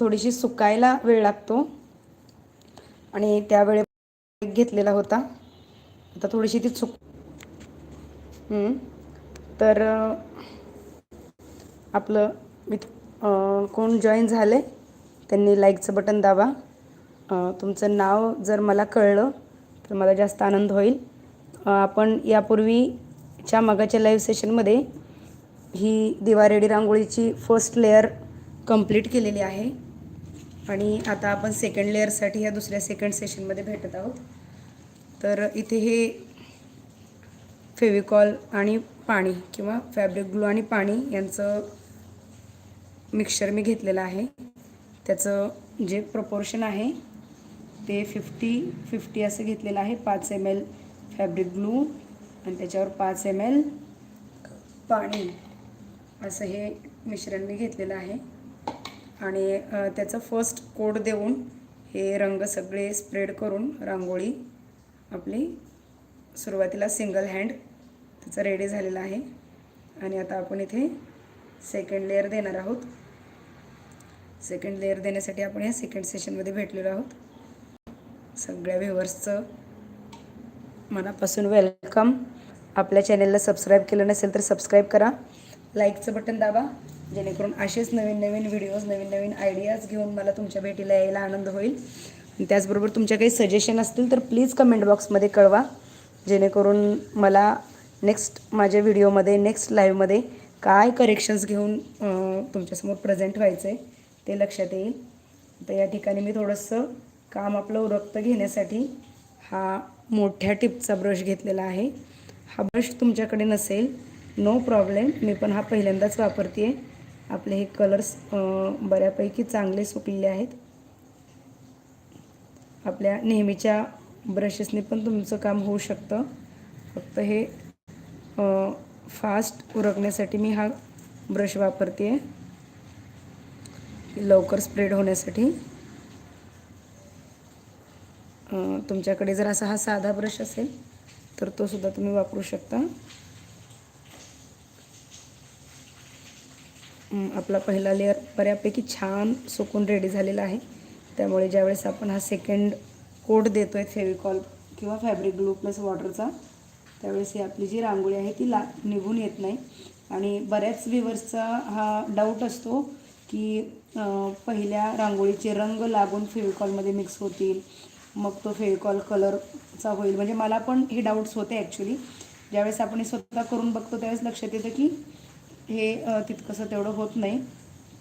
थोडीशी सुकायला वेळ लागतो. आणि त्यावेळे घेतलेला होता. आता थोडीशी ती चुक तर आपलं मी कोण जॉईन झाले त्यांनी लाईकचं बटन दाबा. तुमचं नाव जर मला कळलं तर मला जास्त आनंद होईल. आपण यापूर्वीच्या मगाच्या लाईव्ह सेशनमध्ये ही दिवा रेडी रांगोळीची फर्स्ट लेअर कंप्लीट केलेली आहे. आणि आता आपण सेकंड लेअरसाठी या दुसऱ्या सेकंड सेशनमध्ये भेटत आहोत. तर इथे हे फेविकॉल आणि पाणी किंवा फॅब्रिक ग्लू आणि पाणी यांचं मिक्सचर मी घेतलेलं आहे. त्याचं जे प्रपोर्शन आहे ते फिफ्टी फिफ्टी असं घेतलेलं आहे. पाच एम एल फॅब्रिक ग्लू आणि त्याच्यावर पाच एम एल पाणी असं हे मिश्रण मी घेतलेलं आहे. आणि त्याचं फर्स्ट कोड देऊन हे रंग सगळे स्प्रेड करून रांगोळी आपली सुरुवातीला सिंगल हँड त्याचा रेडी झालेला आहे. आणि आता आपण इथे सेकंड लेअर देणार आहोत. सेकंड लेअर देण्यासाठी आपण या सेकंड सेशनमध्ये भेटलेलो आहोत. सगळ्या व्ह्युअर्सचं मनापासून वेलकम आपल्या चॅनेलला सबस्क्राईब केलं नसेल तर सबस्क्राईब करा. लाईकचं बटन दाबा. जेणेकरून असेच नवीन नवीन व्हिडिओज नवीन नवीन आयडियाज घेऊन मला तुमच्या भेटीला यायला आनंद होईल. आणि त्याचबरोबर तुमच्या काही सजेशन असतील तर प्लीज कमेंट बॉक्समध्ये कळवा. जेणेकरून मला नेक्स्ट माझ्या व्हिडिओमध्ये नेक्स्ट लाईव्हमध्ये काय करेक्शन्स घेऊन तुमच्यासमोर प्रेझेंट व्हायचं आहे ते लक्षात येईल. तर या ठिकाणी मी थोडंसं काम आपलं उरक्त घेण्यासाठी हा मोठ्या टिपचा ब्रश घेतलेला आहे. हा ब्रश तुमच्याकडे नसेल नो प्रॉब्लेम मी पण हा पहिल्यांदाच वापरते आहे आपले हे कलर्स बऱ्यापैकी चांगले सुकलेले आहेत. आपल्या नेहमीच्या ब्रशेसने पण तुमचं काम होऊ शकतं. फक्त हे फास्ट उरकण्यासाठी मी हा ब्रश वापरते आहे लवकर स्प्रेड होण्यासाठी. तुमच्याकडे जर असा हा साधा ब्रश असेल तर तो सुद्धा तुम्ही वापरू शकता. आपला पहिला लेअर बऱ्यापैकी छान सुकून रेडी झालेला आहे. त्यामुळे ज्यावेळेस आपण हा सेकंड कोड देतो आहे फेविकॉल किंवा फॅब्रिक ग्लू प्लस वॉटरचा त्यावेळेस ही आपली जी रांगोळी आहे ती ला निघून येत नाही. आणि बऱ्याच व्हिवर्सचा हा डाऊट असतो की पहिल्या रांगोळीचे रंग लागून फेविकॉलमध्ये मिक्स होतील. मग तो फेविकॉल कलरचा होईल. म्हणजे मला पण हे डाऊट्स होते ॲक्च्युली ज्यावेळेस आपण हे स्वतः करून बघतो त्यावेळेस लक्षात येतं की हे तितकंसं तेवढं होत नाही.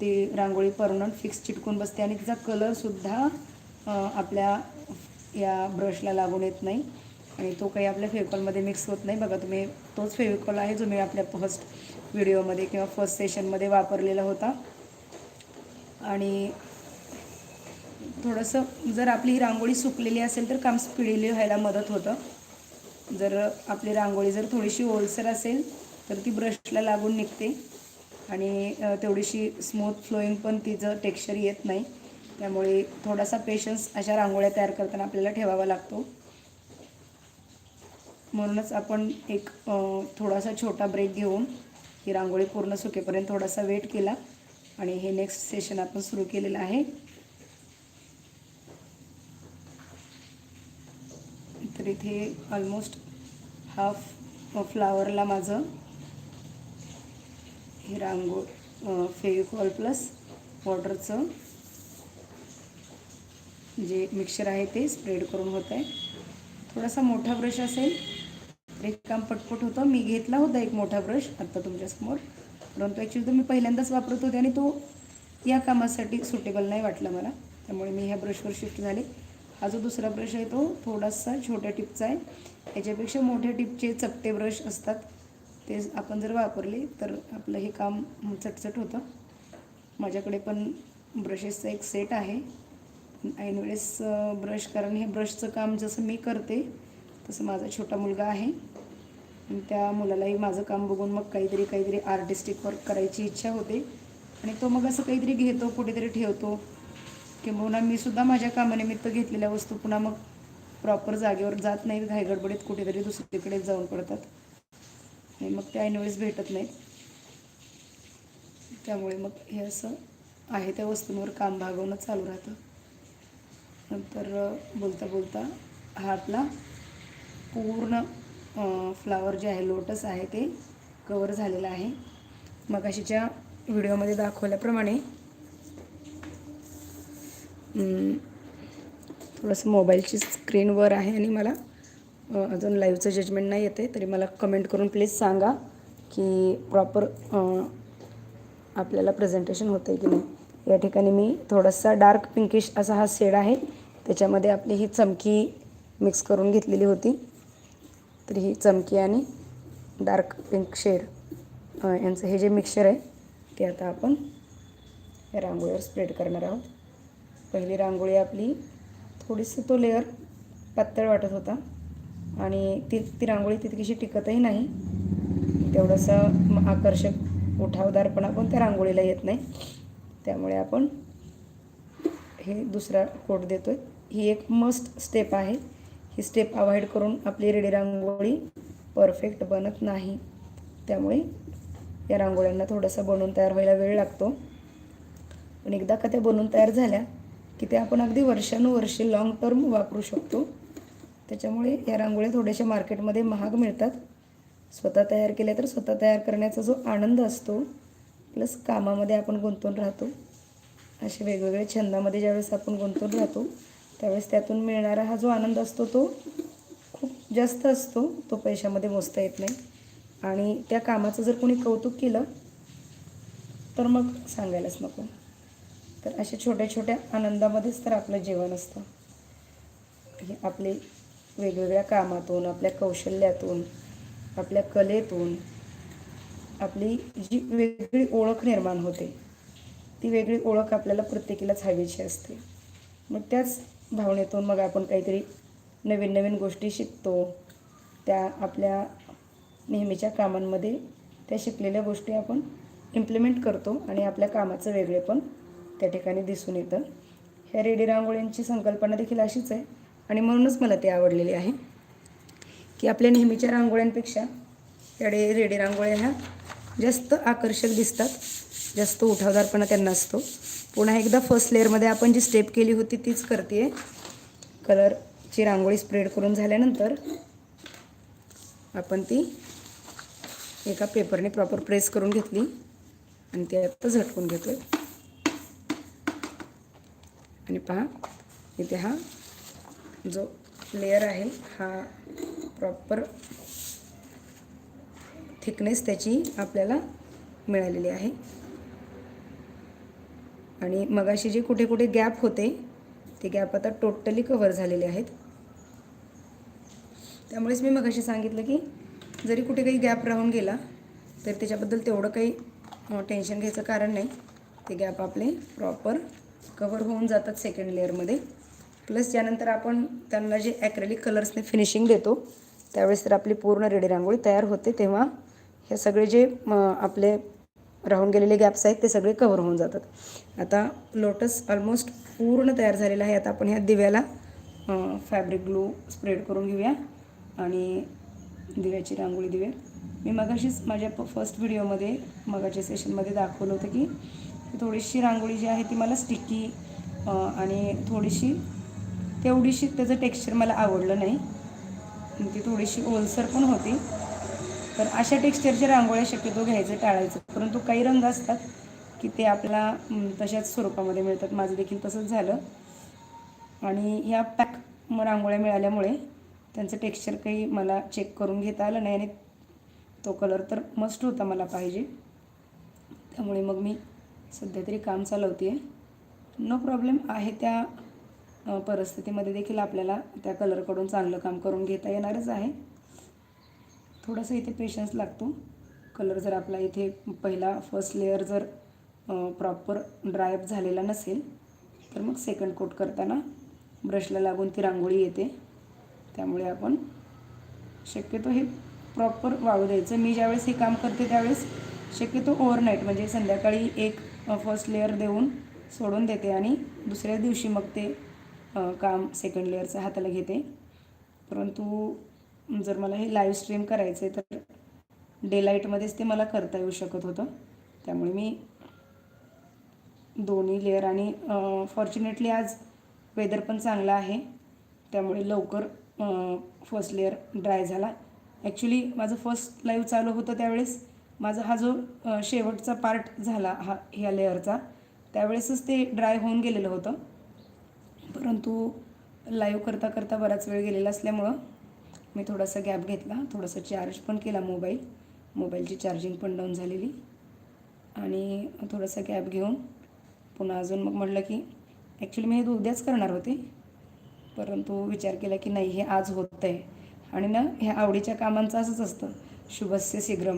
ती रांगोळी परमनंट फिक्स चिटकून बसते आणि तिचा कलरसुद्धा आपल्या या ब्रशला लागून येत नाही. आणि तो काही आपल्या फेविकॉलमध्ये मिक्स होत नाही. बघा तुम्ही तोच फेविकॉल आहे जो मी आपल्या फर्स्ट व्हिडिओमध्ये किंवा फर्स्ट सेशनमध्ये वापरलेला होता. आणि थोडंसं जर आपली ही रांगोळी सुकलेली असेल तर काम स्पिडीली व्हायला मदत होतं. जर आपली रांगोळी जर थोडीशी ओलसर असेल तर ती ब्रशला लागून निघते. आणि तेवढीशी स्मूथ फ्लोईंग पण तिचं टेक्स्चर येत नाही. त्यामुळे थोडासा पेशन्स अशा रांगोळ्या तयार करताना आपल्याला ठेवावा लागतो. म्हणूनच आपण एक थोडासा छोटा ब्रेक घेऊन ही रांगोळी पूर्ण सुकेपर्यंत थोडासा वेट केला. आणि हे नेक्स्ट सेशन आपण सुरू केलेलं आहे. तर इथे ऑलमोस्ट हाफ फ्लावरला माझं हे रांगोळ फेविकॉल प्लस वॉटरचं जे मिक्सर आहे ते स्प्रेड करून होत आहे. थोडासा मोठा ब्रश असेल तर एक काम पटपट होतं. मी घेतला होता एक मोठा ब्रश आत्ता तुमच्यासमोर परंतु ॲक्च्युली तो मी पहिल्यांदाच वापरत होते आणि तो या कामासाठी सुटेबल नाही वाटला मला. त्यामुळे मी ह्या ब्रशवर शिफ्ट झाले. हा जो दुसरा ब्रश आहे तो थोडासा छोट्या टिपचा आहे. याच्यापेक्षा मोठ्या टिपचे चपटे ब्रश असतात. ते आपण जर वापरले तर आपलं हे काम चटचट होतं. माझ्याकडे पण ब्रशेसचा एक सेट आहे. ऐन वेळेस ब्रश कारण हे ब्रशचं काम जसं मी करते तसं माझा छोटा मुलगा आहे. आणि त्या मुलालाही माझं काम बघून मग काहीतरी काहीतरी आर्टिस्टिक वर्क करायची इच्छा होते. आणि तो मग असं काहीतरी घेतो कुठेतरी ठेवतो. किंबहुना मी सुद्धा माझ्या कामानिमित्त घेतलेल्या वस्तू पुन्हा मग प्रॉपर जागेवर जात नाहीत घाईगडबडीत कुठेतरी दुसरीकडे जाऊन पडतात. आणि मग ते ऐनवेळेस भेटत नाहीत. त्यामुळे मग हे असं आहे त्या वस्तूंवर काम भागवणं चालू राहतं. नंतर बोलता बोलता हा आपला पूर्ण फ्लावर जे आहे लोटस आहे ते कवर झालेलं आहे. मग अशीच्या व्हिडिओमध्ये दाखवल्याप्रमाणे थोडंसं मोबाईलची स्क्रीन वर आहे आणि मला अजून लाईव्हचं जजमेंट नाही येते तरी मला कमेंट करून प्लीज सांगा की प्रॉपर आपल्याला प्रेझेंटेशन होतं आहे की नाही. या ठिकाणी मी थोडासा डार्क पिंकिश असा हा शेड आहे त्याच्यामध्ये आपली ही चमकी मिक्स करून घेतलेली होती. तर ही चमकी आणि डार्क पिंक शेड यांचं हे जे मिक्सचर आहे ते आता आपण या रांगोळीवर स्प्रेड करणार आहोत. पहिली रांगोळी आपली थोडीशी तो लेअर पातळ वाटत होता. आणि ती ती रांगोळी तितकीशी टिकतही नाही. तेवढंसं म- आकर्षक उठावदारपणा पण त्या रांगोळीला येत नाही. त्यामुळे आपण हे दुसरा कोट देतो आहे ही एक मस्ट स्टेप आहे. ही स्टेप अवॉइड करून आपली रेडी रांगोळी परफेक्ट बनत नाही. त्यामुळे या रांगोळ्यांना थोडंसं बनवून तयार व्हायला वेळ लागतो. पण एकदा का त्या बनवून तयार झाल्या की ते आपण अगदी वर्षानुवर्षे लॉंग टर्म वापरू शकतो. त्याच्यामुळे या रांगोळ्या थोड्याशा मार्केटमध्ये महाग मिळतात. स्वतः तयार केल्या तर स्वतः तयार करण्याचा जो आनंद असतो प्लस कामामध्ये आपण गुंतून राहतो. असे वेगवेगळ्या छंदामध्ये ज्यावेळेस आपण गुंतून राहतो त्यावेळेस त्यातून मिळणारा हा जो आनंद असतो तो खूप जास्त असतो. तो पैशामध्ये मोजता येत नाही. आणि त्या कामाचं जर कोणी कौतुक केलं तर मग सांगायलाच नको. तर अशा छोट्या छोट्या आनंदामध्येच तर आपलं जीवन असतं. हे आपले वेगवेगळ्या कामातून आपल्या कौशल्यातून आपल्या कलेतून आपली जी वेगळी ओळख निर्माण होते ती वेगळी ओळख आपल्याला प्रत्येकीलाच हवीची असते. मग त्याच भावनेतून मग आपण काहीतरी नवीन नवीन गोष्टी शिकतो. त्या आपल्या नेहमीच्या कामांमध्ये त्या शिकलेल्या गोष्टी आपण इम्प्लिमेंट करतो आणि आपल्या कामाचं वेगळेपण त्या ठिकाणी दिसून येतं. ह्या रेडी रांगोळ्यांची संकल्पना देखील अशीच आहे. आणि म्हणूनच मला ते आवडलेले आहे. की आपल्या नेहमीच्या रांगोळ्यांपेक्षा त्याडे रेडी रांगोळ्या ह्या जास्त आकर्षक दिसतात. जास्त उठावदारपणा त्यांना असतो. पुन्हा एकदा फर्स्ट लेअरमध्ये आपण जी स्टेप केली होती तीच करते. कलरची रांगोळी स्प्रेड करून झाल्यानंतर आपण ती एका पेपरने प्रॉपर प्रेस करून घेतली आणि ती आता झटकून घेतो आहे आणि पहा इथे हा जो लेअर आहे हा प्रॉपर थिकनेस त्याची आपल्याला मिळालेली आहे. आणि मगाशी जे कुठे कुठे गॅप होते ते गॅप आता टोटली कवर झालेले आहेत. त्यामुळेच मी मगाशी सांगितलं की जरी कुठे काही गॅप राहून गेला तर त्याच्याबद्दल तेवढं काही टेन्शन घ्यायचं कारण नाही. ते गॅप आपले प्रॉपर कवर होऊन जातात सेकंड लेअरमध्ये प्लस ज्यानंतर आपण त्यांना जे ॲक्रेलिक कलर्सने फिनिशिंग देतो त्यावेळेस तर आपली पूर्ण रेडी रांगोळी तयार होते तेव्हा हे सगळे जे आपले राहून गेलेले गॅप्स आहेत ते सगळे कवर होऊन जातात. आता लोटस ऑलमोस्ट पूर्ण तयार झालेला आहे आता आपण ह्या दिव्याला फॅब्रिक ग्लू स्प्रेड करून घेऊया. आणि दिव्याची रांगोळी देऊया मी मगाशीच माझ्या फर्स्ट व्हिडिओमध्ये मगाच्या सेशनमध्ये दाखवलं होतं की थोडीशी रांगोळी जी आहे ती मला स्टिकी आणि थोडीशी तेवढीशी त्याचं टेक्स्चर मला आवडलं नाही. आणि ती थोडीशी ओलसर पण होती. तर अशा टेक्स्चरच्या रांगोळ्या शक्यतो घ्यायचं टाळायचं. परंतु काही रंग असतात की ते आपला तशाच स्वरूपामध्ये मिळतात. माझं देखील तसंच झालं. आणि ह्या पॅक रांगोळ्या मिळाल्यामुळे त्यांचं टेक्स्चर काही मला चेक करून घेता आलं नाही आणि तो कलर तर मस्ट होता मला पाहिजे. त्यामुळे मग मी सध्या तरी काम चालवते आहे नो प्रॉब्लेम आहे त्या परिस्थितीमध्ये देखील आपल्याला त्या कलरकडून चांगलं काम करून घेता येणारच आहे. थोडंसं इथे पेशन्स लागतो. कलर जर आपला इथे पहिला फर्स्ट लेअर जर प्रॉपर ड्रायअप झालेला नसेल तर मग सेकंड कोट करताना ब्रशला लागून ती रांगोळी येते. त्यामुळे आपण शक्यतो हे प्रॉपर वाळू द्यायचं. मी ज्यावेळेस हे काम करते त्यावेळेस शक्यतो ओव्हरनाईट म्हणजे संध्याकाळी एक फर्स्ट लेअर देऊन सोडून देते आणि दुसऱ्या दिवशी मग ते काम सेकंड लेअरचं हाताला घेते. परंतु जर मला हे लाईव्ह स्ट्रीम करायचं आहे तर डेलाईटमध्येच ते मला करता येऊ शकत होतं. त्यामुळे मी दोन्ही लेअर आणि फॉर्च्युनेटली आज वेदर पण चांगलं आहे. त्यामुळे लवकर फर्स्ट लेअर ड्राय झाला. ॲक्च्युली माझं फर्स्ट लाईव्ह चालू होतं त्यावेळेस. माझा हा जो शेवटचा पार्ट झाला हा ह्या लेअरचा त्यावेळेसच ते ड्राय होऊन गेलेलं होतं. परंतु लाईव्ह करता करता बराच वेळ गेलेला असल्यामुळं मी थोडासा गॅप घेतला. थोडासा चार्ज पण केला मोबाईल मोबाईलची चार्जिंग पण डाऊन झालेली. आणि थोडासा गॅप घेऊन पुन्हा अजून मग म्हटलं की ॲक्च्युली मी हे उद्याच करणार होते. परंतु विचार केला की नाही हे आज होत आहे आणि ना ह्या आवडीच्या कामांचं असंच असतं. शुभस्य शीघ्रम.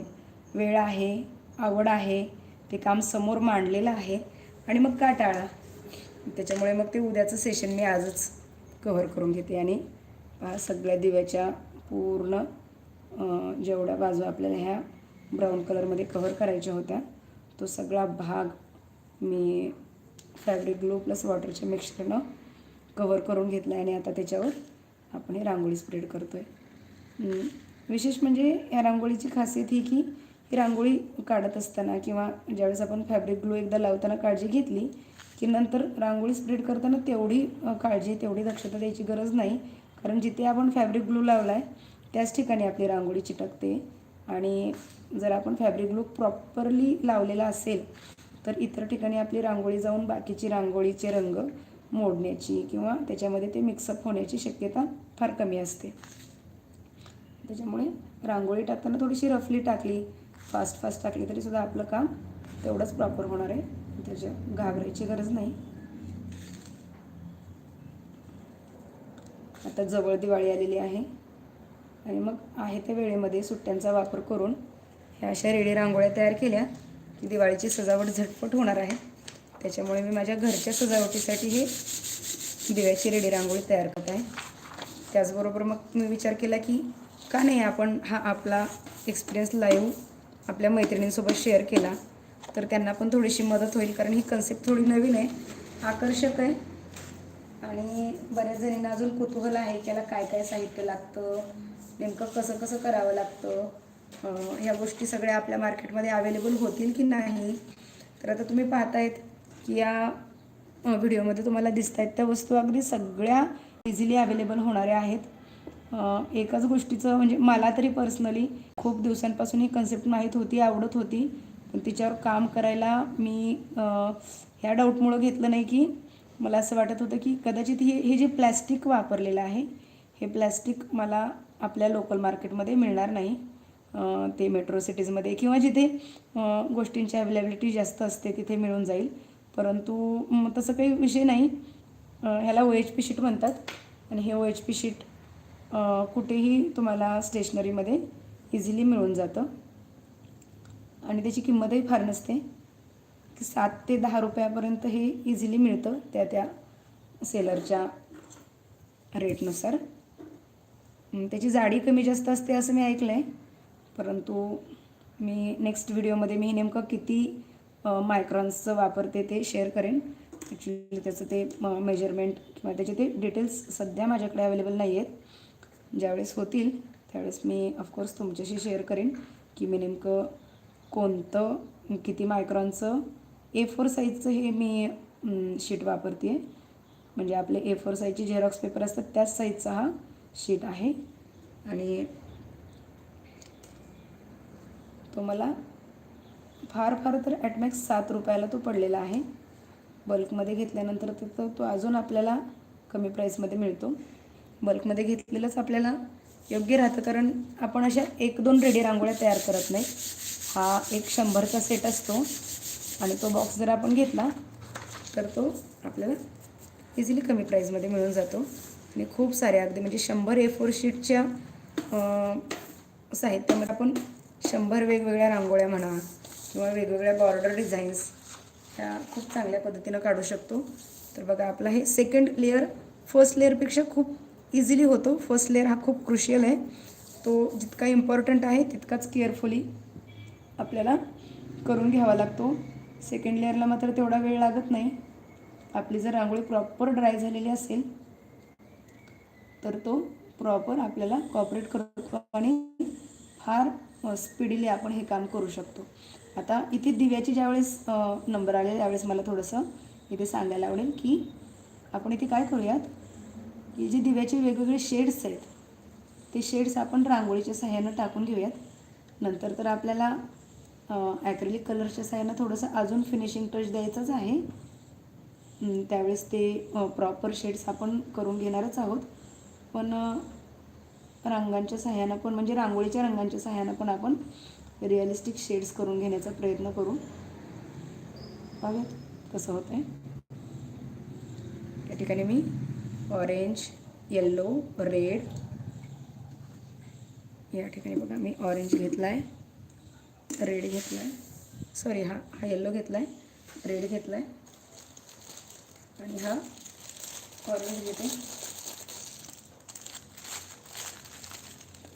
वेळ आहे आवड आहे ते काम समोर मांडलेलं आहे. आणि मग का टाळा त्याच्यामुळे मग ते उद्याचं सेशन मी आजच कव्हर करून घेते आणि सगळ्या दिव्याच्या पूर्ण जेवढ्या बाजू आपल्याला ह्या ब्राऊन कलरमध्ये कव्हर करायच्या होत्या तो सगळा भाग मी फॅब्रिक ग्लो प्लस वॉटरच्या मिक्सरनं कव्हर करून घेतला आहे आणि आता त्याच्यावर आपण हे रांगोळी स्प्रेड करतो आहे विशेष म्हणजे या रांगोळीची खासियत ही की ही रांगोळी काढत असताना किंवा ज्यावेळेस आपण फॅब्रिक ग्लो एकदा लावताना काळजी घेतली की नंतर रांगोळी स्प्रेड करताना तेवढी काळजी तेवढी दक्षता द्यायची गरज नाही. कारण जिथे आपण फॅब्रिक ग्लू लावला आहे त्याच ठिकाणी आपली रांगोळी चिटकते. आणि जर आपण फॅब्रिक ग्लू प्रॉपरली लावलेला असेल तर इतर ठिकाणी आपली रांगोळी जाऊन बाकीची रांगोळीचे रंग मोडण्याची किंवा त्याच्यामध्ये ते मिक्सअप होण्याची शक्यता फार कमी असते. त्याच्यामुळे रांगोळी टाकताना थोडीशी रफली टाकली फास्ट फास्ट टाकली तरीसुद्धा आपलं काम तेवढंच प्रॉपर होणार आहे. त्याच्या घाबरायची गरज नाही. आता जवळ दिवाळी आलेली आहे. आणि मग आहे त्या वेळेमध्ये सुट्ट्यांचा वापर करून ह्या अशा रेडी रांगोळ्या तयार केल्या की दिवाळीची सजावट झटपट होणार आहे. त्याच्यामुळे मी माझ्या घरच्या सजावटीसाठी हे दिव्याची रेडी रांगोळी तयार करत आहे. त्याचबरोबर मग मी विचार केला की का नाही आपण हा आपला एक्सपिरियन्स लाईव्ह आपल्या मैत्रिणींसोबत शेअर केला. तर त्यांना पण थोडीशी मदत होईल कारण ही कन्सेप्ट थोडी नवीन आहे आकर्षक आहे. आणि बऱ्याच जणींना अजून कुतूहल आहे की याला काय काय साहित्य लागतं नेमकं कसं कसं करावं लागतं ह्या गोष्टी सगळ्या आपल्या मार्केटमध्ये अवेलेबल होतील की नाही. तर आता तुम्ही पाहतायत की या व्हिडिओमध्ये तुम्हाला दिसत आहेत त्या वस्तू अगदी सगळ्या इझिली अवेलेबल होणाऱ्या आहेत. एकाच गोष्टीचं म्हणजे मला तरी पर्सनली खूप दिवसांपासून ही कन्सेप्ट माहीत होती आवडत होती. तिच्यावर काम करायला मी ह्या डाऊटमुळं घेतलं नाही की मला असं वाटत होतं की कदाचित हे हे जे प्लॅस्टिक वापरलेलं आहे हे प्लॅस्टिक मला आपल्या लोकल मार्केटमध्ये मिळणार नाही. ते मेट्रो सिटीजमध्ये किंवा जिथे गोष्टींची अवेलेबिलिटी जास्त असते तिथे मिळून जाईल. परंतु तसं काही विषय नाही. ह्याला ओ एच पी शीट म्हणतात. आणि हे ओ एच पी शीट कुठेही तुम्हाला स्टेशनरीमध्ये इझिली मिळून जातं. आणि त्याची किंमतही फार नसते. की सात ते दहा रुपयापर्यंत हे इझिली मिळतं त्या त्या सेलरच्या रेटनुसार त्याची जाडी कमी जास्त असते असं मी ऐकलं आहे परंतु मी नेक्स्ट व्हिडिओमध्ये मी नेमकं किती मायक्रॉन्सचं वापरते ते शेअर करेन. ॲक्च्युली त्याचं ते मेजरमेंट किंवा त्याचे ते डिटेल्स सध्या माझ्याकडे अवेलेबल नाही आहेत ज्यावेळेस होतील त्यावेळेस मी ऑफकोर्स तुमच्याशी शेअर करेन. की मी नेमकं कोणतं किती मायक्रॉनचं ए फोर साईजचं हे मी शीट वापरते आहे म्हणजे आपले ए फोर साईजचे झेरॉक्स पेपर असतात त्याच साईजचा हा शीट आहे. आणि तो मला फार फार तर ॲटमॅक्स सात रुपयाला तो पडलेला आहे. बल्कमध्ये घेतल्यानंतर तर तो तो अजून आपल्याला कमी प्राईसमध्ये मिळतो. बल्कमध्ये घेतलेलंच आपल्याला योग्य राहतं कारण आपण अशा एक दोन रेडी रांगोळ्या तयार करत नाही. हा एक शंभरचा सेट असतो. आणि तो बॉक्स जर आपण घेतला तर तो आपल्याला इझिली कमी प्राईजमध्ये मिळून जातो. आणि खूप सारे अगदी म्हणजे शंभर ए फोर शीटच्या साहित्यामध्ये आपण शंभर वेगवेगळ्या रांगोळ्या म्हणा किंवा वेगवेगळ्या बॉर्डर डिझाईन्स ह्या खूप चांगल्या पद्धतीनं काढू शकतो. तर बघा आपला हे सेकंड लेअर फर्स्ट लेअरपेक्षा खूप इझिली होतो. फर्स्ट लेअर हा खूप क्रुशियल आहे. तो जितका इम्पॉर्टंट आहे तितकाच केअरफुली आपल्याला करून घ्यावा लागतो. सेकंड लेअरला मात्र तेवढा वेळ लागत नाही. आपली जर रांगोळी प्रॉपर ड्राय झालेली असेल तर तो प्रॉपर आपल्याला कॉपरेट करतो आणि फार स्पीडीली आपण हे काम करू शकतो. आता इथे दिव्याची ज्यावेळेस नंबर आले त्यावेळेस मला थोडंसं इथे सांगायला आवडेल की आपण इथे काय करूयात? की जे दिव्याचे वेगवेगळे शेड्स आहेत ते शेड्स आपण रांगोळीच्या सहाय्यानं टाकून घेऊयात. नंतर तर आपल्याला ॲक्रेलिक कलरच्या सहाय्यानं थोडंसं अजून फिनिशिंग टच द्यायचंच आहे. त्यावेळेस ते प्रॉपर शेड्स आपण करून घेणारच आहोत. पण रंगांच्या सहाय्यानं पण म्हणजे रांगोळीच्या रंगांच्या सहाय्यानं पण आपण रिअलिस्टिक शेड्स करून घेण्याचा प्रयत्न करू. पाहूयात कसं होतं आहे या ठिकाणी मी ऑरेंज येल्लो रेड या ठिकाणी बघा मी ऑरेंज घेतला आहे रेड घेतला आहे सॉरी हा हा येल्लो घेतला आहे रेड घेतला आहे आणि हा ऑरेंज घेते.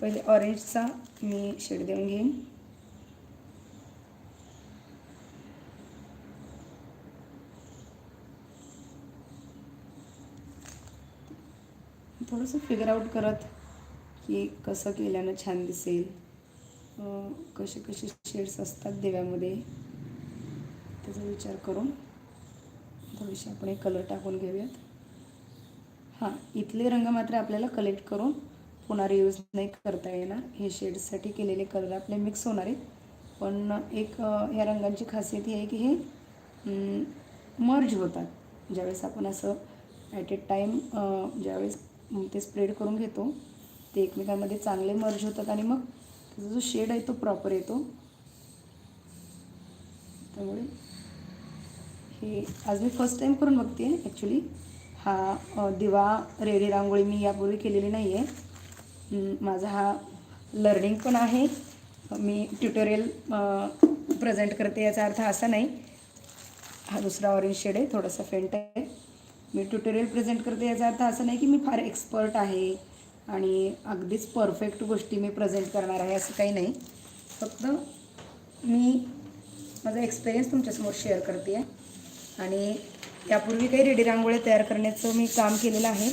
पहिले ऑरेंजचा मी शेड देऊन घेईन. थोडंसं फिगर आउट करत की कसं केल्यानं छान दिसेल. कसे कसे शेड्स असतात देव्यामध्ये त्याचा विचार करून थोडीशी आपण हे कलर टाकून घेऊयात. हां इथले रंग मात्र आपल्याला कलेक्ट करून पुन्हा रियूज नाही करता येणार. हे शेड्ससाठी केलेले कलर आपले मिक्स होणार आहेत. पण एक ह्या रंगांची खासियत ही आहे की हे मर्ज होतात. ज्यावेळेस आपण असं ॲट ए टाईम ज्यावेळेस ते स्प्रेड करून घेतो ते एकमेकांमध्ये चांगले मर्ज होतात आणि मग जो शेड आहे तो प्रॉपर येतो. त्यामुळे हे आज मी फर्स्ट टाईम करून बघते ॲक्च्युली हा दिवा रेडी रांगोळी मी यापूर्वी केलेली नाही आहे माझा हा लर्निंग पण आहे. मी ट्युटोरियल प्रेझेंट करते याचा अर्थ असा नाही. हा दुसरा ऑरेंज शेड आहे थोडासा फेंट आहे. मी ट्युटोरियल प्रेझेंट करते याचा अर्थ असा नाही की मी फार एक्सपर्ट आहे. आणि अगदीच परफेक्ट गोष्टी मी प्रेझेंट करणार आहे असं काही नाही. फक्त मी माझा एक्सपिरियन्स तुमच्यासमोर शेअर करते आहे. आणि त्यापूर्वी काही रेडी रांगोळ्या तयार करण्याचं मी काम केलेलं आहे.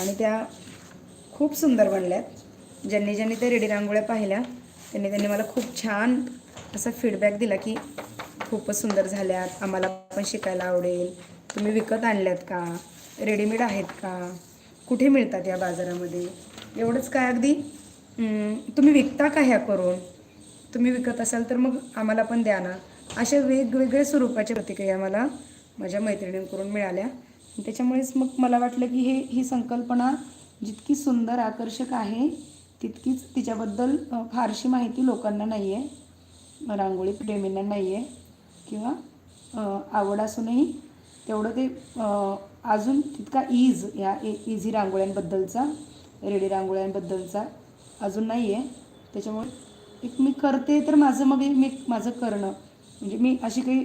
आणि त्या खूप सुंदर बनल्यात. ज्यांनी ज्यांनी त्या रेडी रांगोळ्या पाहिल्या त्यांनी त्यांनी मला खूप छान असा फीडबॅक दिला की खूपच सुंदर झाल्यात. आम्हाला पण शिकायला आवडेल. तुम्ही विकत आणल्यात का? रेडीमेड आहेत का? कुठे मिळतात या बाजारामध्ये? एवढंच काय अगदी? तुम्ही विकता का ह्या करून तुम्ही विकत असाल तर मग आम्हाला पण द्या ना. अशा वेगवेगळ्या स्वरूपाच्या प्रतिक्रिया मला माझ्या मैत्रिणींकडून मिळाल्या. त्याच्यामुळेच मग मला वाटलं की हे ही संकल्पना जितकी सुंदर आकर्षक आहे तितकीच तिच्याबद्दल फारशी माहिती लोकांना नाही आहे रांगोळी प्रेमींना नाही आहे किंवा आवड असूनही तेवढं ते अजून तितका ईज या e-, इझी रांगोळ्यांबद्दलचा रेडी रांगोळ्यांबद्दलचा अजून नाही आहे त्याच्यामुळे एक मी करते तर माझं मग मी माझं करणं. म्हणजे मी अशी काही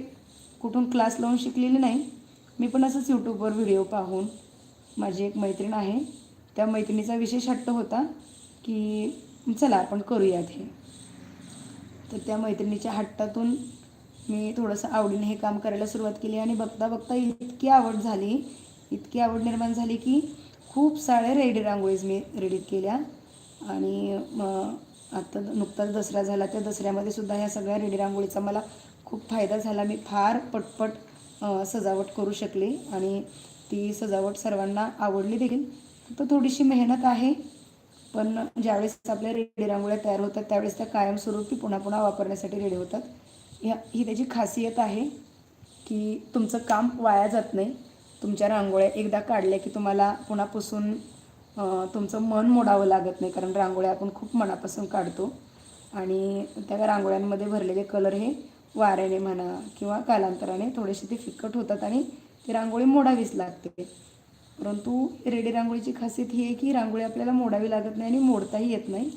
कुठून क्लास लावून शिकलेली नाही. मी पण असंच यूट्यूबवर व्हिडिओ पाहून माझी एक मैत्रीण आहे. त्या मैत्रिणीचा विशेष हट्ट होता की चला आपण करूयात हे. तर त्या मैत्रिणीच्या हट्टातून मी थोडंसं आवडीने हे काम करायला सुरुवात केली आणि बघता बघता इतकी आवड झाली इतकी आवड निर्माण झाली की खूप साऱ्या रेडी रांगोळीज मी रेडीत केल्या. आणि मग आत्ता नुकताच दसरा झाला त्या दसऱ्यामध्ये सुद्धा ह्या सगळ्या रेडी रांगोळीचा मला खूप फायदा झाला. मी फार पटपट सजावट करू शकले आणि ती सजावट सर्वांना आवडली देखील. फक्त थोडीशी मेहनत आहे पण ज्यावेळेस आपल्या रेडी रांगोळ्या तयार होतात त्यावेळेस त्या कायमस्वरूपी पुन्हा पुन्हा वापरण्यासाठी रेडी होतात. ह्या ही त्याची खासियत आहे की तुमचं काम वाया जात नाही. तुमच्या रांगोळ्या एकदा काढल्या की तुम्हाला पुन्हा पुसून तुमचं मन मोडावं लागत नाही कारण रांगोळ्या आपण खूप मनापासून काढतो. आणि त्या रांगोळ्यांमध्ये भरलेले कलर हे वाऱ्याने म्हणा किंवा कालांतराने थोडेसे ते फिकट होतात आणि ती रांगोळी मोडावीच लागते. परंतु रेडी रांगोळीची खासियत ही आहे की रांगोळी आपल्याला मोडावी लागत नाही आणि मोडताही येत नाही.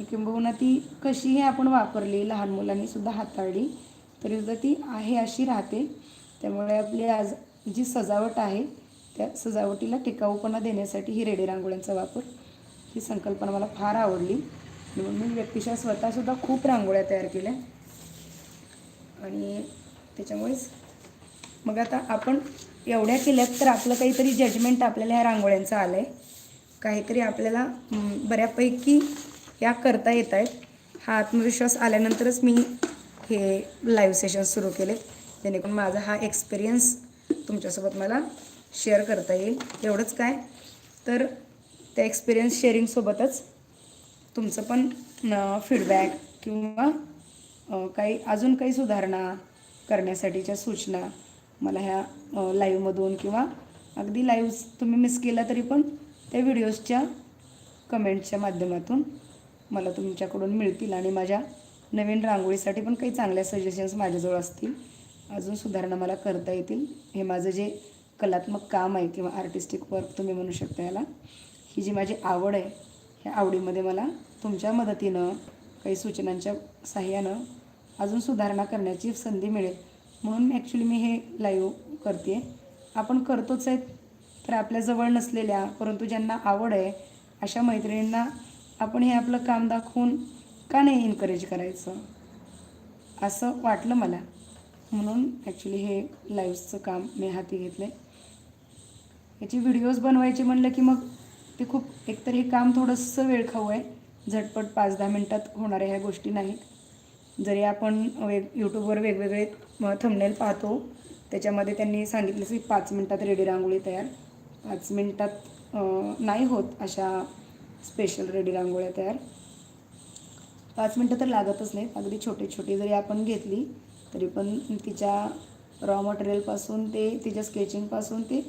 किंबहुना ती कशीही आपण वापरली लहान मुलांनी सुद्धा हाताळली तरीसुद्धा ती आहे अशी राहते. त्यामुळे आपली आज जी सजावट आहे त्या सजावटीला टिकाऊपणा देण्यासाठी ही रेडी रांगोळ्यांचा वापर. ही संकल्पना मला फार आवडली. म्हणून मी व्यक्तिशः स्वतःसुद्धा खूप रांगोळ्या तयार केल्या. आणि त्याच्यामुळेच मग आता आपण एवढ्या केल्यात तर आपलं काहीतरी जजमेंट आपल्याला ह्या रांगोळ्यांचं आलं आहे काहीतरी आपल्याला बऱ्यापैकी या करता येत आहेत. हा आत्मविश्वास आल्यानंतरच मी हे लाईव्ह सेशन सुरू केलेत. जेणेकरून माझा हा एक्सपिरियन्स तुमच्यासोबत मला शेअर करता येईल. एवढंच काय? तर त्या एक्सपिरियन्स शेअरिंगसोबतच तुमचं पण फीडबॅक किंवा काही अजून काही सुधारणा करण्यासाठीच्या सूचना मला ह्या लाईव्हमधून किंवा अगदी लाईव्ह तुम्ही मिस केला तरी पण त्या व्हिडिओजच्या कमेंटच्या माध्यमातून मला तुमच्याकडून मिळतील आणि माझ्या नवीन रांगोळीसाठी पण काही चांगल्या सजेशन्स माझ्याजवळ असतील. अजून सुधारणा मला करता येतील. हे माझं जे कलात्मक काम आहे किंवा आर्टिस्टिक वर्क तुम्ही म्हणू शकता याला ही जी माझी आवड आहे ह्या आवडीमध्ये मला तुमच्या मदतीनं काही सूचनांच्या सहाय्यानं अजून सुधारणा करण्याची संधी मिळेल. म्हणून ॲक्च्युली मी हे लाईव्ह करते. आपण करतोच आहेत तर आपल्याजवळ नसलेल्या परंतु ज्यांना आवड आहे अशा मैत्रिणींना आपण हे आपलं काम दाखवून का नाही एनकरेज करायचं? असं वाटलं मला. म्हणून ॲक्च्युली हे लाईव्हचं काम मी हाती घेतलं आहे याची व्हिडिओज बनवायचे म्हणलं की मग ते खूप एकतर हे काम थोडंसं वेळखाऊ आहे. झटपट पाच दहा मिनटात होणाऱ्या ह्या गोष्टी नाहीत. जरी आपण वेग यूट्यूबवर वेगवेगळे थंबनेल पाहतो त्याच्यामध्ये त्यांनी सांगितलं की पाच मिनटात रेडी रांगोळी तयार. पाच मिनटात नाही होत अशा स्पेशल रेडी रांगोळ्या तयार. पाच मिनटं तर लागतच नाहीत. अगदी छोटे छोटे जरी आपण घेतली तरी पण तिच्या रॉ मटेरियलपासून ते तिच्या स्केचिंगपासून ते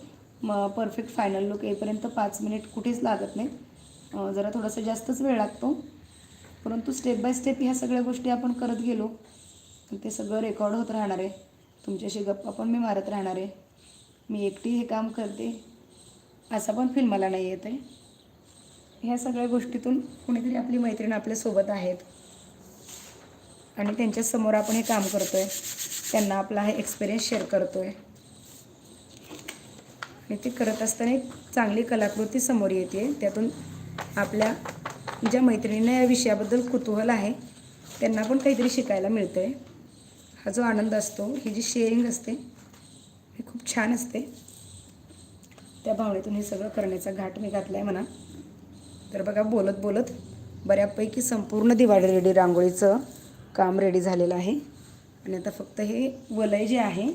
म परफेक्ट फायनल लुक येईपर्यंत पाच मिनिट कुठेच लागत नाही जरा थोडासा जास्तच वेळ लागतो. परंतु स्टेप बाय स्टेप ह्या सगळ्या गोष्टी आपण करत गेलो ते सगळं रेकॉर्ड होत राहणार आहे. तुमच्याशी गप्पा पण मी मारत राहणार आहे. मी एकटी हे काम करते. असा पण फील मला नाही येत आहे. ह्या सगळ्या गोष्टीतून कुणीतरी आपली मैत्रीण आपल्यासोबत आहेत. आणि त्यांच्यासमोर आपण हे काम करतो आहे त्यांना आपला हा एक्सपिरियन्स शेअर करतो आहे आणि ते करत असताना एक चांगली कलाकृती समोर येते. त्यातून आपल्या ज्या मैत्रिणींना या विषयाबद्दल कुतूहल आहे त्यांना पण काहीतरी शिकायला मिळतं आहे हा जो आनंद असतो ही जी शेअरिंग असते ही खूप छान असते. त्या भावनेतून हे सगळं करण्याचा घाट मी घातला आहे म्हणा. तर बघा बोलत बोलत बऱ्यापैकी संपूर्ण दिवाळी रेडी रांगोळीचं काम रेडी झालेलं आहे. आणि आता फक्त हे वलय जे आहे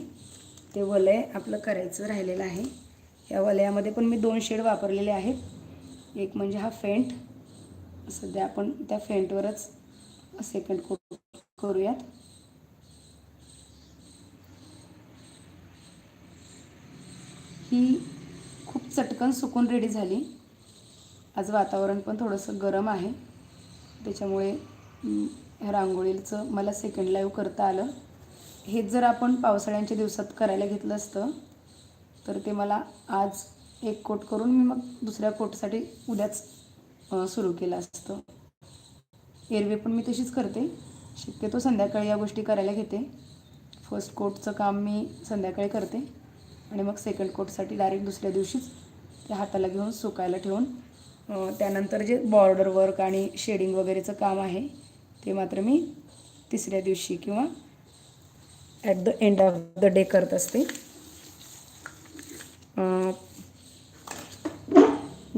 ते वलय आपलं करायचं राहिलेलं आहे. या वलयामध्ये पण मी दोन शेड वापरलेले आहेत. एक म्हणजे हा फेंट सध्या आपण त्या फेंटवरच सेकंड कोट करूयात. ही खूप चटकन सुकून रेडी झाली. आज वातावरण पण थोडंसं गरम आहे. त्याच्यामुळे रांगोळीचं मला सेकंड लाईव्ह करता आलं. हेच जर आपण पावसाळ्यांच्या दिवसात करायला घेतलं असतं तर ते मला आज एक कोट करून मी मग दुसऱ्या कोटसाठी उद्याच सुरू केलं असतं. एरवी पण मी तशीच करते. शक्यतो संध्याकाळी या गोष्टी करायला घेते. फर्स्ट कोटचं काम मी संध्याकाळी करते. आणि मग सेकंड कोटसाठी डायरेक्ट दुसऱ्या दिवशीच त्या हाताला घेऊन सुकायला ठेवून त्यानंतर जे बॉर्डर वर्क आणि शेडिंग वगैरेचं काम आहे ते मात्र मी तिसऱ्या दिवशी किंवा at the end of the day करत असते.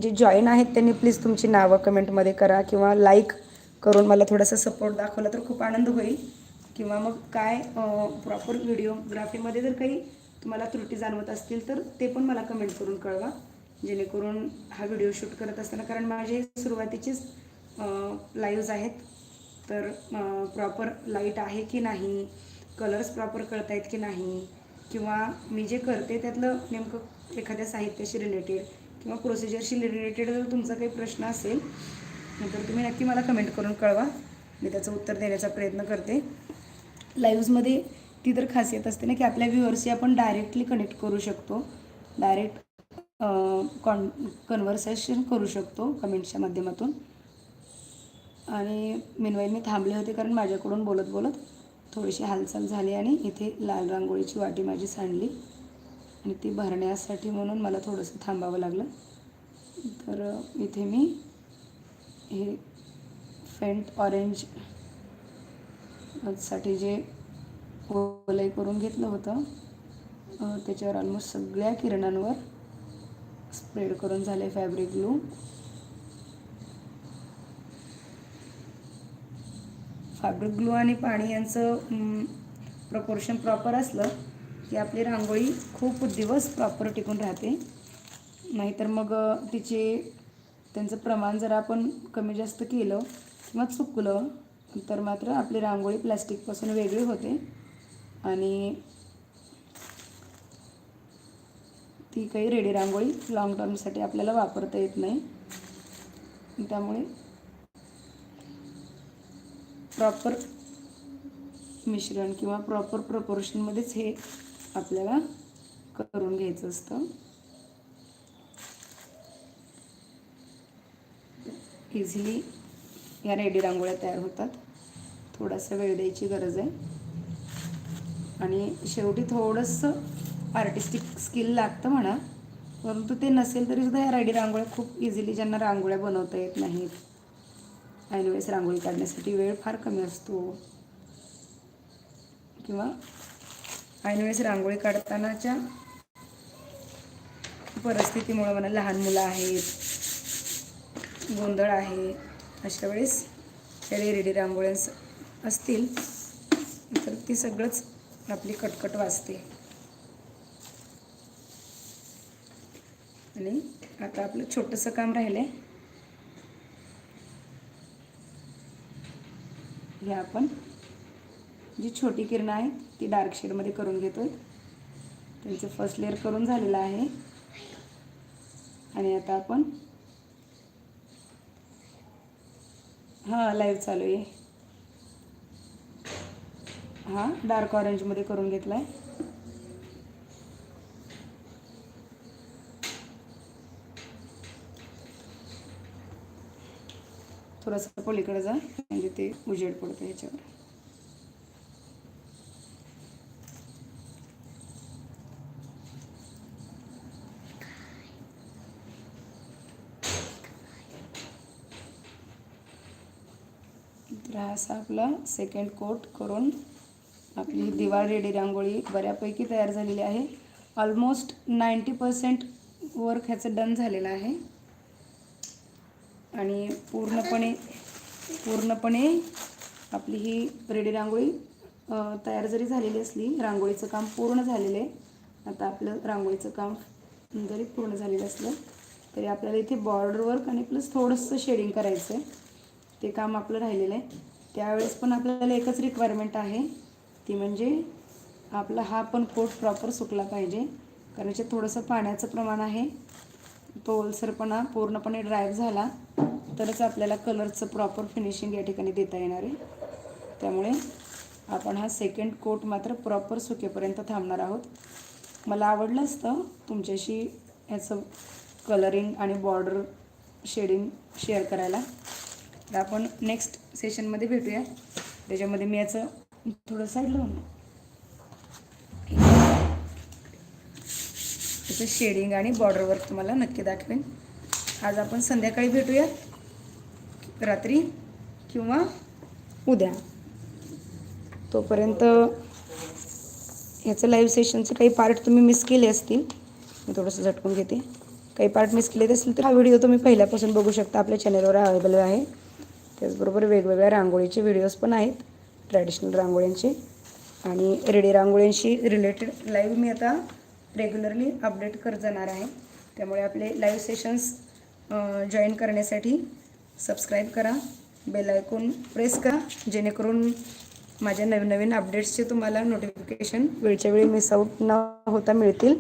जे जॉईन आहेत त्यांनी प्लीज तुमची नावं कमेंटमध्ये करा किंवा लाईक करून मला थोडासा सपोर्ट दाखवला तर खूप आनंद होईल. किंवा मग काय प्रॉपर व्हिडिओग्राफीमध्ये जर काही तुम्हाला त्रुटी जाणवत असतील तर ते पण मला कमेंट करून कळवा. जेणेकरून हा व्हिडिओ शूट करत असताना कारण माझे सुरुवातीचेच लाईव्ज आहेत. तर प्रॉपर लाइट आहे की नाही? कलर्स प्रॉपर कळत आहेत की नाही? किंवा मी जे करते त्यातलं नेमकं एखाद्या साहित्याशी रिलेटेड किंवा प्रोसिजरशी रिलेटेड जर तुमचा काही प्रश्न असेल तर तुम्ही नक्की मला कमेंट करून कळवा. मी त्याचं उत्तर देण्याचा प्रयत्न करते. लाईव्हजमध्ये ती तर खासियत असते ना की आपल्या व्ह्युअर्सशी आपण डायरेक्टली कनेक्ट करू शकतो. डायरेक्ट कॉन कन्व्हर्सेशन करू शकतो कमेंट्सच्या माध्यमातून. आणि मिनवाईल मी थांबले होते कारण माझ्याकडून बोलत बोलत थोडीशी हालचाल झाली आणि इथे लाल रांगोळीची वाटी माझी सांडली. आणि ती भरण्यासाठी म्हणून मला थोडंसं थांबावं लागलं. तर इथे मी हे फेंट ऑरेंजसाठी जे वलय करून घेतलं होतं त्याच्यावर ऑलमोस्ट सगळ्या किरणांवर स्प्रेड करून झाले फॅब्रिक ग्लू फॅब्रिक ग्लू आणि पाणी यांचं प्रपोर्शन प्रॉपर असलं की आपली रांगोळी खूप दिवस प्रॉपर टिकून राहते. नाहीतर मग तिचे त्यांचं प्रमाण जर आपण कमी जास्त केलं किंवा चुकलं तर मात्र आपली रांगोळी प्लॅस्टिकपासून वेगळी होते. आणि ती काही रेडी रांगोळी लॉंग टर्मसाठी आपल्याला वापरता येत नाही. त्यामुळे प्रॉपर मिश्रण किंवा प्रॉपर प्रपोर्शनमध्येच हे आपल्याला करून घ्यायचं असतं. इझिली या रेडी रांगोळ्या तयार होतात. थोडासा वेळ द्यायची गरज आहे. आणि शेवटी थोडंसं आर्टिस्टिक स्किल लागतं म्हणा परंतु ते नसेल तरी सुद्धा या रेडी रांगोळ्या खूप इझिली ज्यांना रांगोळ्या बनवता येत नाहीत ऐनवेळेस रांगोळी काढण्यासाठी वेळ फार कमी असतो. किंवा ऐनवेळेस रांगोळी काढतानाच्या परिस्थितीमुळे म्हणा लहान मुलं आहेत गोंधळ आहे अशा वेळेस रेडी रेडी रांगोळ्यांस असतील तर ती सगळंच आपली कटकट वाचते आणि आता आपलं छोटंसं काम राहिलं आहे घ्या आपण. जी छोटी किरणं आहेत ती डार्क शेडमध्ये करून घेतो आहे त्यांचं फर्स्ट लेअर करून झालेलं आहे. आणि आता आपण हां लाईव्ह चालू आहे. हा डार्क ऑरेंजमध्ये करून घेतला आहे थोडंसं पलीकडे जा म्हणजे ते उजेड पडतं ह्याच्यावर. तर हा असा आपला सेकंड कोट करून आपली ही दिवाळ रेडी रांगोळी बऱ्यापैकी तयार झालेली आहे. ऑलमोस्ट नाईंटी पर्सेंट वर्क ह्याचं डन झालेलं आहे. आणि पूर्णपणे पूर्णपणे आपली ही रेडी रांगोळी तयार जरी झालेली असली रांगोळीचं काम पूर्ण झालेलं आहे. आता आपलं रांगोळीचं काम जरी पूर्ण झालेलं असलं तरी आपल्याला इथे बॉर्डर वर्क आणि प्लस थोडंसं शेडिंग करायचं आहे. ते काम आपलं राहिलेलं आहे. त्यावेळेस पण आपल्याला एकच रिक्वायरमेंट आहे. ती म्हणजे आपला हा पण कोट प्रॉपर सुकला पाहिजे. कारण याच्यात थोडंसं पाण्याचं प्रमाण आहे. तो ओलसरपणा पूर्णपणे ड्राय झाला तरच आपल्याला कलरचं प्रॉपर फिनिशिंग या ठिकाणी देता येणार आहे. त्यामुळे आपण हा सेकंड कोट मात्र प्रॉपर सुकेपर्यंत थांबणार आहोत. मला आवडलं असतं तुमच्याशी ह्याचं कलरिंग आणि बॉर्डर शेडिंग शेअर करायला. तर आपण नेक्स्ट सेशनमध्ये भेटूया. त्याच्यामध्ये मी याचं थोडं साईड लावून त्याचं शेडिंग आणि बॉर्डर वर्क तुम्हाला नक्की दाखवेन. आज आपण संध्याकाळी भेटूया रात्री किंवा उद्या. तोपर्यंत ह्याचं लाईव्ह सेशनचे काही पार्ट तुम्ही मिस केले असतील. मी थोडंसं झटकून घेते. काही पार्ट मिस केले असतील तर हा व्हिडिओ तुम्ही पहिल्यापासून बघू शकता. आपल्या चॅनलवर अवेलेबल आहे. त्याचबरोबर वेगवेगळ्या रांगोळीचे व्हिडिओज पण आहेत. ट्रॅडिशनल रांगोळ्यांचे आणि रेडी रांगोळ्यांशी रिलेटेड लाईव्ह मी आता रेग्युलरली अपडेट करत जाणार आहे. त्यामुळे आपले लाईव्ह सेशन्स जॉईन करण्यासाठी सबस्क्राईब करा. बेल आयकॉन प्रेस करा. जेणेकरून माझ्या नवीन नवीन अपडेट्सचे तुम्हाला नोटिफिकेशन वेळच्या वेळी मिस आऊट न होता मिळतील.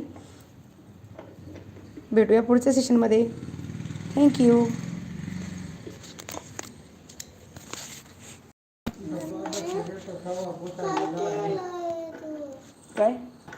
भेटूया पुढच्या सेशनमध्ये थँक्यू काय?